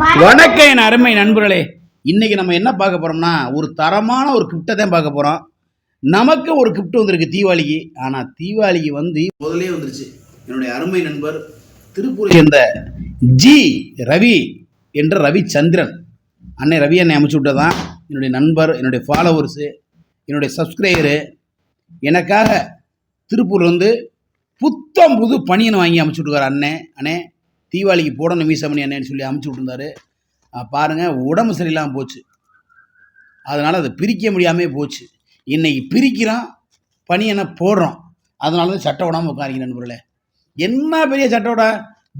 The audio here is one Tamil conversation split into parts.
வணக்கம். என் அருமை நண்பர்களே. இன்னைக்கு நம்ம என்ன பார்க்க போறோம்னா ஒரு தரமான ஒரு கிஃப்ட்டை தான் பார்க்க போறோம். நமக்கு ஒரு கிஃப்ட் வந்திருக்கு தீபாவளிக்கு. ஆனால் தீபாவளிக்கு வந்து முதலே வந்துருச்சு. என்னுடைய அருமை நண்பர் திருப்பூரை சேர்ந்த ஜி ரவி என்ற ரவிச்சந்திரன். அன்னை ரவி அன்னை அமைச்சு விட்டதான் என்னுடைய நண்பர் என்னுடைய ஃபாலோவர்ஸு என்னுடைய சப்ஸ்கிரைபரு எனக்காக திருப்பூர் வந்து புத்தம் புது பனியன் வாங்கி அமைச்சு விட்டுருக்காரு அண்ணே அண்ணே தீபாவளிக்கு போடணும் மீசமணி என்னன்னு சொல்லி அமுச்சு விட்டுருந்தாரு. பாருங்கள் உடம்பு சரியில்லாமல் போச்சு. அதனால் அதை பிரிக்க முடியாமே போச்சு. இன்னைக்கு பிரிக்கிறோம் பனியனை போடுறோம். அதனால தான் சட்டை விடாமல் உட்காரிங்க நண்பர்களே. என்ன பெரிய சட்டை விட?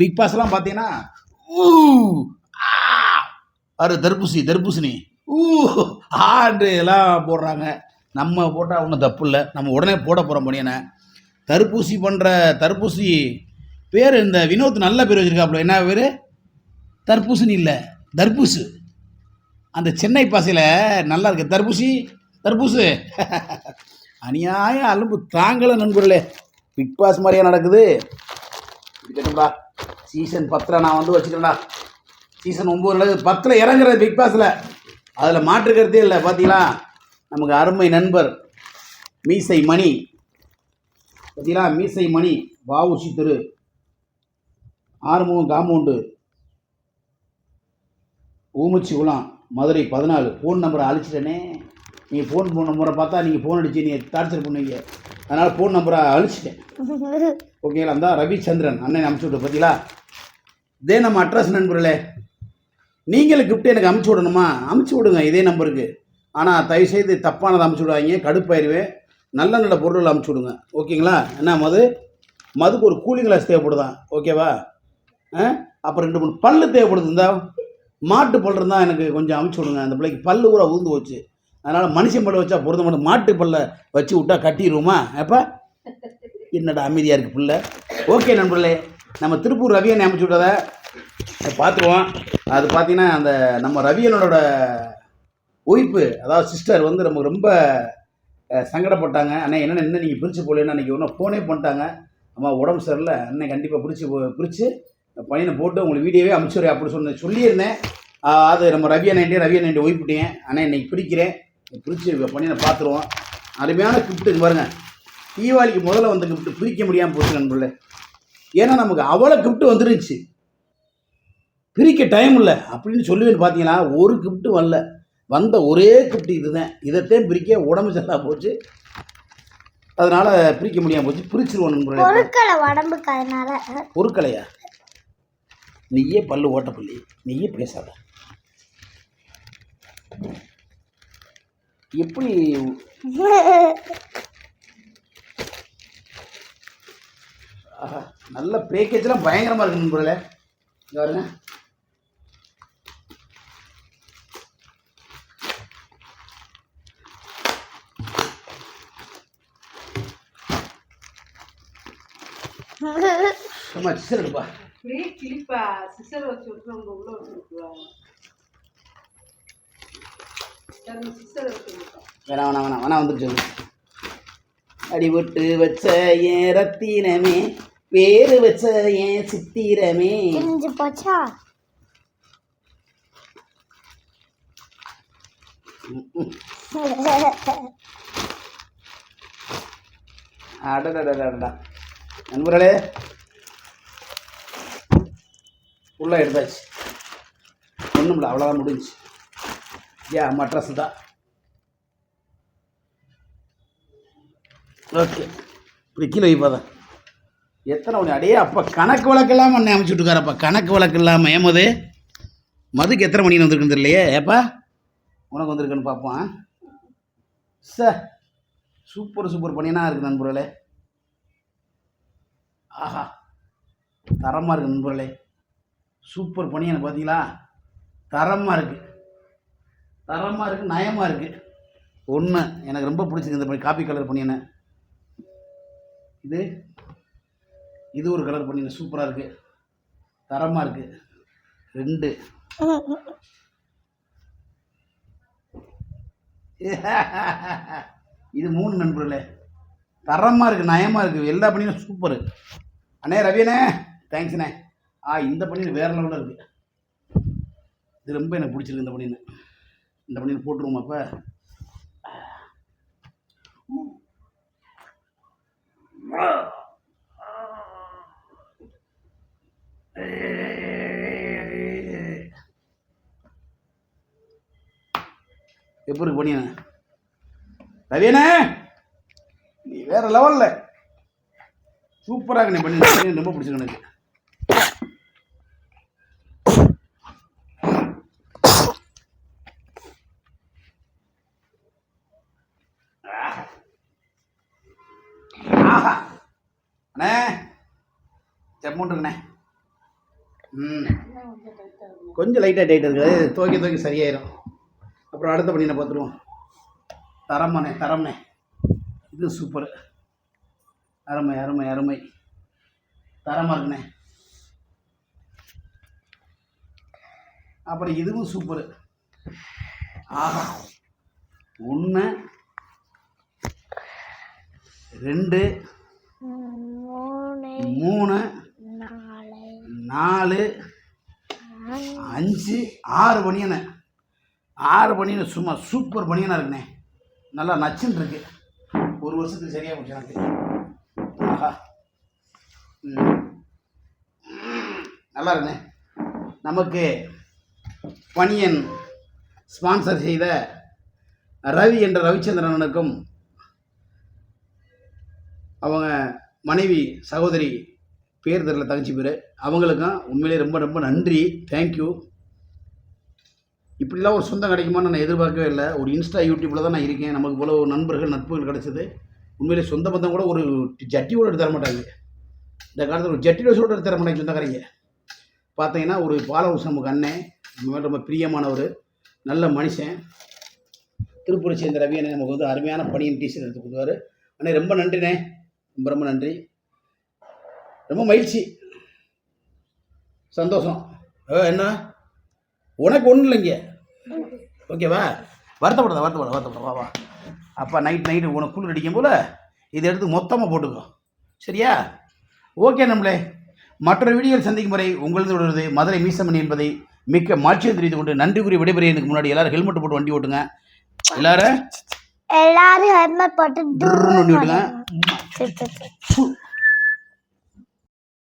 பிக் பாஸ்லாம் பார்த்தீங்கன்னா ஊ அரு தர்பூசி தர்பூசணி ஊ ஆண்டு எல்லாம் போடுறாங்க. நம்ம போட்டால் ஒன்றும் தப்பு இல்லை. நம்ம உடனே போட போகிறோம் பணியனை. தர்பூசி பண்ணுற தர்பூசி பேர் இந்த வினோத் நல்ல பேர் வச்சுருக்காப்புல. என்ன பேர்? தர்பூசணி இல்லை. தர்பூசு. அந்த சென்னை பாசையில் நல்லா இருக்கு. தர்பூசி தர்பூசு. அநியாய அலும்பு தாங்கலை நண்பர்களே. பிக் பாஸ் மாதிரியா நடக்குது. இருக்கட்டும்டா சீசன் பத்தில் நான் வந்து வச்சுக்கிறேன்டா சீசன் ஒம்பதுல பத்தில் இறங்குறது பிக் பாஸில். அதில் மாற்றுக்கிறதே இல்லை. பார்த்தீங்களா நமக்கு அருமை நண்பர் மீசை மணி. பார்த்தீங்களா மீசை மணி பாவுசி தெரு. ஆறுமுகம் காம்பவுண்டு. ஊமச்சி குளம் மதுரை பதினாலு. ஃபோன் நம்பரை அழிச்சிட்டேனே. நீங்கள் ஃபோன் நம்பரை பார்த்தா நீங்கள் ஃபோன் அடிச்சு நீங்கள் டார்ச்சர் பண்ணுவீங்க. அதனால் ஃபோன் நம்பரை அழிச்சிட்டேன். ஓகேங்களா அந்த ரவிச்சந்திரன் அண்ணன் அமுச்சு விட்டு பார்த்தீங்களா இதே நம்ம அட்ரஸ் நண்பர்களே நீங்களும் கிஃப்ட் எனக்கு அமுச்சு விடணுமா? அமுச்சு விடுங்க இதே நம்பருக்கு. ஆனால் தயவுசெய்து தப்பானதை அமுச்சு விடாதீங்க கடுப்பாயிருவேன் நல்ல நல்ல பொருள் அமுச்சு விடுங்க. ஓகேங்களா என்ன மது? மதுக்கு ஒரு கூலிங் கிளாஸ் தேவைப்படுதான். ஓகேவா அப்புறம் ரெண்டு மூணு பல்லு தேவைப்படுது இந்த. மாட்டு பல் இருந்தால் எனக்கு கொஞ்சம் அமுச்சு விடுங்க. அந்த பிள்ளைக்கு பல்லு கூட உழுந்து போச்சு. அதனால் மனுஷன் பல்ல வச்சா பொருந்த மாட்டோம் மாட்டு பல்ல வச்சு விட்டா கட்டிடுவோமா எப்போ? என்னடா அமைதியாக இருக்குது பிள்ளை. ஓகே நண்பர்களே. நம்ம திருப்பூர் ரவியனை அமைச்சு விட்டதை பார்த்துருவோம் அது பார்த்தீங்கன்னா அந்த நம்ம ரவியனோட ஒய்ஃபு அதாவது சிஸ்டர் வந்து நமக்கு ரொம்ப சங்கடப்பட்டாங்க. ஆனால் என்னென்ன என்ன நீங்கள் பிரித்து போகலன்னு அன்றைக்கி ஒன்றும் ஃபோனே பண்ணிட்டாங்க. அம்மா உடம்பு சரியில்லை. அண்ணன் கண்டிப்பாக பிரித்து பிரித்து பையனை போட்டு உங்களுக்கு வீடியோவே அனுப்பிச்சுடுறேன் அப்படி சொன்ன சொல்லியிருந்தேன். அது நம்ம ரவி அண்ணன் ரவி அண்ணன் ஒய்ஃபிட்டேன் அண்ணா இன்னைக்கு பிரிக்கிறேன் பிரித்து பையனை பார்த்துருவோம். அருமையான கிஃப்ட்டு பாருங்க. தீபாவளிக்கு முதல்ல வந்த கிஃப்ட்டு பிரிக்க முடியாமல் போச்சு நண்பர்களே. ஏன்னா நமக்கு அவ்வளோ கிஃப்ட்டு வந்துருந்துச்சு. பிரிக்க டைம் இல்லை. அப்படின்னு சொல்லுவேன்னு பார்த்தீங்கன்னா ஒரு கிஃப்ட்டு வரல. வந்த ஒரே கிஃப்ட் இதுதான். இதைத்தான் பிரிக்க உடம்பு சரியில்லா போச்சு. அதனால் பிரிக்க முடியாமல் போச்சு. பிரிச்சிருவோம் நண்பர்களே. பொருட்களை உடம்புக்கு அதனால. பொருட்களையா? நீயே பல்லு ஓட்ட பள்ளி. நீயே பேசாத. எப்படி? ஆஹா, நல்ல பேக்கேஜ்லாம் பயங்கரமாக இருக்கு நண்பர்களே பாருங்க. சும்மா சிஸ்டர் அப்படியே கிளிப்பா சிசர் வச்சு விட்டு அவங்க உள்ள வச்சு விட்டோம் வேணாம் வேணாம் வேணாம் வேணாம் வந்துருச்சு. அடிபட்டு வச்ச ஏன் ரத்தினமே வேறு வச்ச ஏன் சித்திரமே. தெரிஞ்சு போச்சா? அடடடடடா நண்பர்களே உள்ளே எடுத்தாச்சு. ஒன்றும் இல்லை அவ்வளோதான் முடிஞ்சுச்சி. ஏன் மட்ரஸ் தான். ஓகே இப்படி கீழே வைப்பாதான் எத்தனை மணி அடையே அப்போ கணக்கு வழக்கு இல்லாமல் அண்ணன் அமைச்சு விட்டுருக்காரப்பா கணக்கு வழக்கு இல்லாமல் ஏமது மதுக்கு எத்தனை மணி வந்திருக்குன்னு தெரியலையே. ஏப்பா உனக்கு வந்திருக்குன்னு பார்ப்போம் சார் சூப்பர் சூப்பர் பனியனாக இருக்குது நண்பர்களே. ஆஹா தரமாக இருக்குது நண்பர்களே. சூப்பர் பனியனை பார்த்தீங்களா தரமாக இருக்குது தரமாக இருக்குது நயமாக இருக்குது ஒன்று எனக்கு ரொம்ப பிடிச்சிருக்கு இந்த பனி- காப்பி கலர் பனியனை இது இது ஒரு கலர் பனியன் சூப்பராக இருக்குது தரமாக இருக்குது ரெண்டு. இது மூணு நண்பர்களே. தரமாக இருக்குது நயமாக இருக்குது எல்லா பணியும் சூப்பரு. அண்ணே ரவியண்ணே தேங்க்ஸ்ண்ணே ஆ இந்த பணியில் வேறு லெவலில் இருக்குது இது ரொம்ப எனக்கு பிடிச்சிருக்கு இந்த பனியன் இந்த பனியன் போட்டுருவோம் அப்போ? எப்படி இருக்கு பனியன் ரவியனே நீ வேற லெவலில் சூப்பராக நீ பண்ணி ரொம்ப பிடிச்சிருக்கு எனக்கு. செம்மூண்டுங்கண்ணே ம். கொஞ்சம் லைட்டாக டைட் இருக்குது துவைக்க துவைக்க சரியாயிரும். அப்புறம் அடுத்த பண்ணினை பார்த்துருவோம். தரமாண்ணே தரம்ண்ணே. இது சூப்பர் அருமை அருமை அருமை. தரமாக இருக்குண்ணே. அப்புறம் இதுவும் சூப்பர் ஆஹா. ஒன்று ரெண்டு மூணு. நாலு அஞ்சு ஆறு பனியனை. ஆறு பனியனை சும்மா சூப்பர் பனியனாக இருக்குண்ணே. நல்லா நச்சுன்னு இருக்கு. ஒரு வருஷத்துக்கு சரியாக போச்சு எனக்கு. ஆஹா. நல்லா இருக்குண்ணே. நமக்கு பனியன் ஸ்பான்சர் செய்த ரவி என்ற ரவிச்சந்திரனுக்கும் அவங்க மனைவி சகோதரி பேர் தெரில தங்கச்சி பேர். அவங்களுக்கும் உண்மையிலே ரொம்ப ரொம்ப நன்றி. தேங்க்யூ இப்படிலாம் ஒரு சொந்தம் கிடைக்குமான்னு நான் எதிர்பார்க்கவே இல்லை. ஒரு இன்ஸ்டா யூடியூப்பில் தான் நான் இருக்கேன். நமக்கு போல ஒரு நண்பர்கள் நட்புகள் கிடைச்சது. உண்மையிலே சொந்த பந்தம் கூட ஒரு ஜட்டி கூட எடுத்து தர மாட்டாங்க. இந்த காலத்தில் ஒரு ஜட்டி ரோஸ் கூட எடுத்து தர மாட்டாங்க சொந்தக்காரங்க பார்த்தீங்கன்னா ஒரு பாலவுஸ் நமக்கு அண்ணன் நம்ம ரொம்ப பிரியமானவர். நல்ல மனுஷன். திருப்பூரை சேர்ந்த ரவி அண்ணன் நமக்கு வந்து அருமையான பணியின் டீச்சர் எடுத்து கொடுத்தாரு. அண்ணே ரொம்ப நன்றிண்ணே. ரொம்ப ரொம்ப நன்றி. ரொம்ப மகிழ்ச்சி. சந்தோஷம். என்ன? உனக்கு ஒன்றும் இல்லைங்க. ஓகேவா வருத்தப்படாத வருத்தப்படாத வருத்தப்படாத. வா வா. அப்பா நைட் நைட்டு உனக்கு குளிர் அடிக்கும் போல் இதை எடுத்து மொத்தமாக போட்டுக்கோ. சரியா? ஓகே நம்மளே. மற்றொரு வீடியோவில் சந்திக்கும் வரை உங்களது விடுவது மதுரை மீசமணி என்பதை மிக்க மாட்சியம் தெரிவித்துக் கொண்டு நன்றி கூறி விடைபெறியதுக்கு முன்னாடி எல்லாரும் ஹெல்மெட் போட்டு வண்டி ஓட்டுங்க. எல்லாரும்? எல்லாரும் ஹெல்மெட் போட்டு வண்டி ஓட்டுங்க.